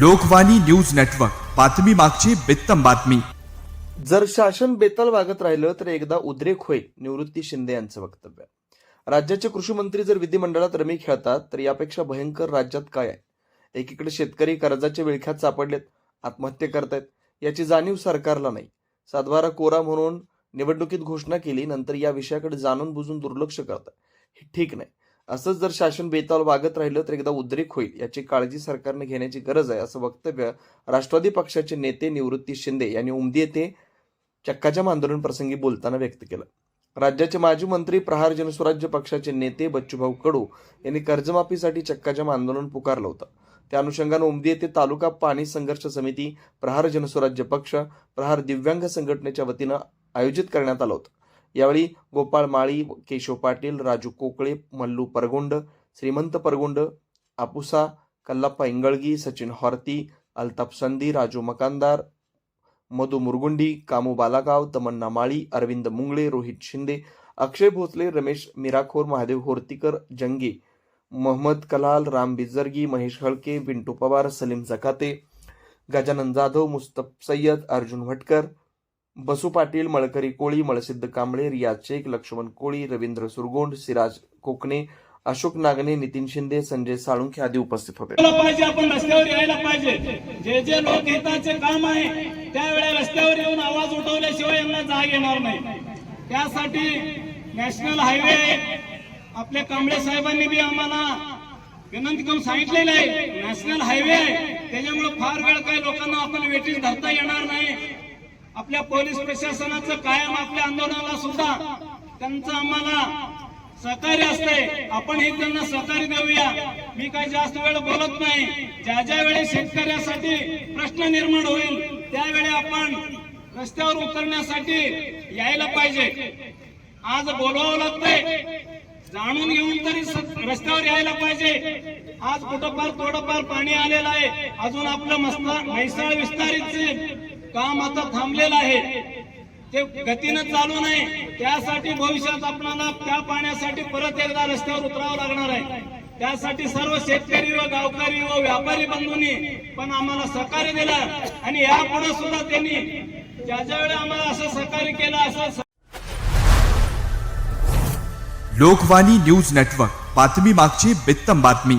Lokvani news network बातमी मागची बित्तम बातमी. जर शासन बेताल वागत राहिलं तर एकदा उद्रेक होईल निवृत्ती शिंदे यांचं वक्तव्य. राज्याचे कृषी मंत्री जर विधिमंडळात रमी खेळतात तर यापेक्षा भयंकर राज्यात काय आहे? एकीकडे शेतकरी कर्जाच्या विळख्यात सापडलेत आत्महत्या करतायत याची जाणीव सरकारला नाही. सातबारा कोरा म्हणून निवडणुकीत घोषणा केली नंतर या विषयाकडे जाणून बुजून दुर्लक्ष करतात हे ठीक नाही. असंच जर शासन बेताल वागत राहिलं तर एकदा उद्रेक होईल. याची काळजी सरकारने घेण्याची गरज आहे असं वक्तव्य राष्ट्रवादी पक्षाचे नेते निवृत्ती शिंदे यांनी उमदी येथे चक्काजाम आंदोलन प्रसंगी बोलताना व्यक्त केलं. राज्याचे माजी मंत्री प्रहार जनस्वराज्य पक्षाचे नेते बच्चूभाऊ कडू यांनी कर्जमाफीसाठी चक्काजाम आंदोलन पुकारलं होतं. त्या अनुषंगानं उमदी येथे तालुका पाणी संघर्ष समिती प्रहार जनस्वराज्य पक्ष प्रहार दिव्यांग संघटनेच्या वतीनं आयोजित करण्यात आलं होतं. यावेळी गोपाळ माळी केशव पाटील राजू कोकळे मल्लू परगोंड श्रीमंत परगोंड आपुसा कल्लाप्पा इंगळगी सचिन हॉर्ती अल्ताफ संधी राजू मकानदार मधु मुरगुंडी कामू बालागाव तमन्ना माळी अरविंद मुंगळे रोहित शिंदे अक्षय भोसले रमेश मिराखोर महादेव होर्तीकर जंगे मोहम्मद कलाल राम बिजर्गी महेश हळके विंटू पवार सलीम जकाते गजानन जाधव मुस्तफ सय्यद अर्जुन भटकर बसू पाटील मळकरी कोळी मळसिद्ध कांबळे रियाज शेख लक्ष्मण कोळी रवींद्र सुरगोंड सिराज कोकणे अशोक नागने नितीन शिंदे संजय साळुंखे आदी उपस्थित होते. पाहिजे आपण रस्त्यावर यायला पाहिजे. जे जे लोकहिताचे काम आहे त्यावेळेला रस्त्यावर येऊन आवाज उठवल्याशिवाय यांना जाग येणार नाही. त्यासाठी नॅशनल हायवे आपल्या कांबळे साहेबांनी बी आम्हाला विनंती करून सांगितलेलं आहे. नॅशनल हायवे आहे. त्याच्यामुळे फार वेळ काही लोकांना आपण वेटीस धरता येणार नाही. आपल्या पोलीस प्रशासनाचं कायम आपल्या आंदोलनाला सुद्धा त्यांचं आम्हाला सहकार्य असते आपण हे त्यांना सहकार्य देऊया. मी काही जास्त वेळ बोलत नाही. ज्या ज्या वेळी शेतकऱ्यासाठी प्रश्न निर्माण होईल त्यावेळी आपण रस्त्यावर उतरण्यासाठी यायला पाहिजे. आज बोलवावं लागतंय. जाणून घेऊन तरी स- रस्त्यावर यायला पाहिजे. आज कुठं फार थोडंफार पाणी आलेलं आहे. अजून आपलं मस्ता म्हैसाळ विस्तारित काम आता थांबलेलं आहे. ते गतीनं चालू नाही. त्यासाठी भविष्यात आपल्याला त्या पाण्यासाठी परत एकदा रस्त्यावर उतरावं लागणार आहे. त्यासाठी सर्व शेतकरी व गावकरी व व्यापारी बंधूंनी पण आम्हाला सहकार्य दिलं आणि यापुढे सुद्धा त्यांनी ज्या ज्या वेळी आम्हाला असं सहकार्य केलं असं लोकवाणी न्यूज नेटवर्क. बातमी मागची बित्तम बातमी.